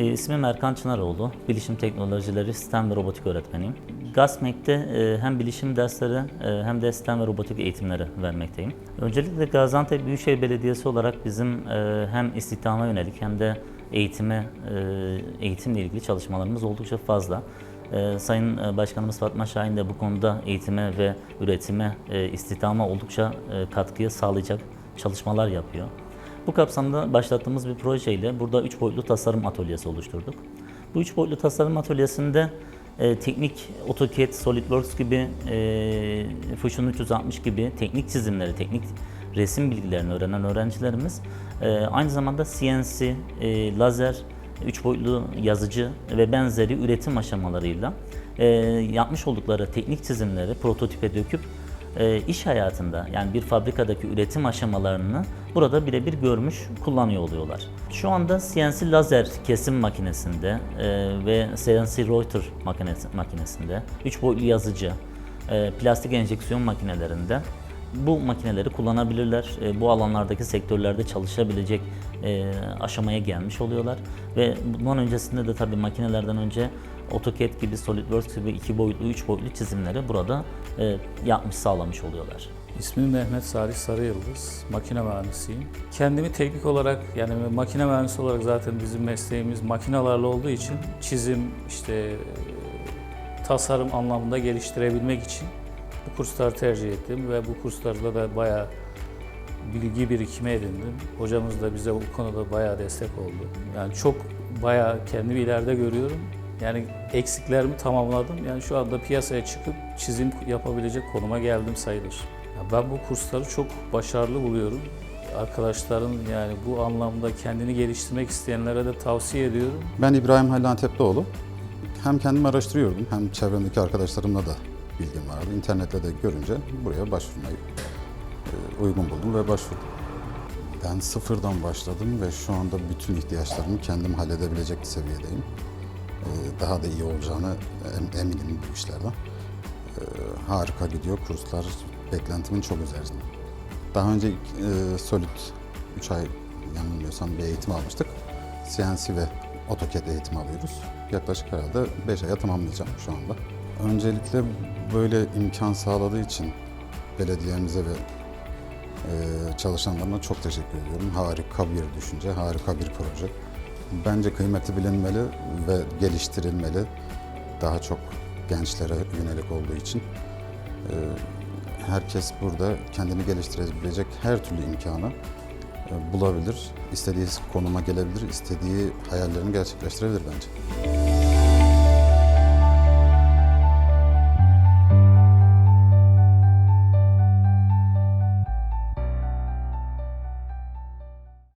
E, ismim Erkan Çınaroğlu. Bilişim Teknolojileri Sistem ve Robotik öğretmeniyim. GASMEK'te e, hem bilişim dersleri e, hem de sistem ve robotik eğitimleri vermekteyim. Öncelikle Gaziantep Büyükşehir Belediyesi olarak bizim e, hem istihdama yönelik hem de eğitime, e, eğitimle ilgili çalışmalarımız oldukça fazla. E, Sayın e, Başkanımız Fatma Şahin de bu konuda eğitime ve üretime, e, istihdama oldukça e, katkıyı sağlayacak çalışmalar yapıyor. Bu kapsamda başlattığımız bir projeyle burada üç boyutlu tasarım atölyesi oluşturduk. Bu üç boyutlu tasarım atölyesinde e, teknik AutoCAD, SolidWorks gibi, e, Fusion 360 gibi teknik çizimleri, teknik resim bilgilerini öğrenen öğrencilerimiz e, aynı zamanda CNC, e, lazer, üç boyutlu yazıcı ve benzeri üretim aşamalarıyla e, yapmış oldukları teknik çizimleri prototipe döküp iş hayatında yani bir fabrikadaki üretim aşamalarını burada birebir görmüş kullanıyor oluyorlar. Şu anda CNC lazer kesim makinesinde e, ve CNC Reuter makinesi, makinesinde, 3 boyutlu yazıcı, e, plastik enjeksiyon makinelerinde bu makineleri kullanabilirler. E, bu alanlardaki sektörlerde çalışabilecek e, aşamaya gelmiş oluyorlar. Ve bundan öncesinde de tabii makinelerden önce AutoCAD gibi, SolidWorks gibi iki boyutlu, üç boyutlu çizimleri burada e, yapmış, sağlamış oluyorlar. İsmim Mehmet Salih Sarıyıldız, makine mühendisiyim. Kendimi teknik olarak yani makine mühendisi olarak zaten bizim mesleğimiz makinalarla olduğu için çizim, işte e, tasarım anlamında geliştirebilmek için bu kursları tercih ettim ve bu kurslarda da bayağı bilgi birikimi edindim. Hocamız da bize bu konuda bayağı destek oldu. Yani çok bayağı kendimi ileride görüyorum. Yani eksiklerimi tamamladım. Yani şu anda piyasaya çıkıp çizim yapabilecek konuma geldim sayılır. Ben bu kursları çok başarılı buluyorum. Arkadaşların yani bu anlamda kendini geliştirmek isteyenlere de tavsiye ediyorum. Ben İbrahim Halil Antep'oğlu. Hem kendim araştırıyordum hem çevremdeki arkadaşlarımla da bilgim vardı. İnternette de görünce buraya başvurmayı e, uygun buldum ve başvurdum. Ben sıfırdan başladım ve şu anda bütün ihtiyaçlarımı kendim halledebilecek seviyedeyim. E, Daha da iyi olacağını em- eminim bu işlerden. E, Harika gidiyor kurslar, beklentimin çok üzerinde. Daha önce e, Solid 3 ay yanılmıyorsam bir eğitim almıştık. CNC ve AutoCAD eğitimi alıyoruz. Yaklaşık herhalde 5 aya tamamlayacağım şu anda. Öncelikle böyle imkan sağladığı için belediyemize ve e, çalışanlarına çok teşekkür ediyorum. Harika bir düşünce, harika bir proje. Bence kıymeti bilinmeli ve geliştirilmeli. Daha çok gençlere yönelik olduğu için. E, herkes burada kendini geliştirebilecek her türlü imkanı e, bulabilir. istediği konuma gelebilir, istediği hayallerini gerçekleştirebilir bence.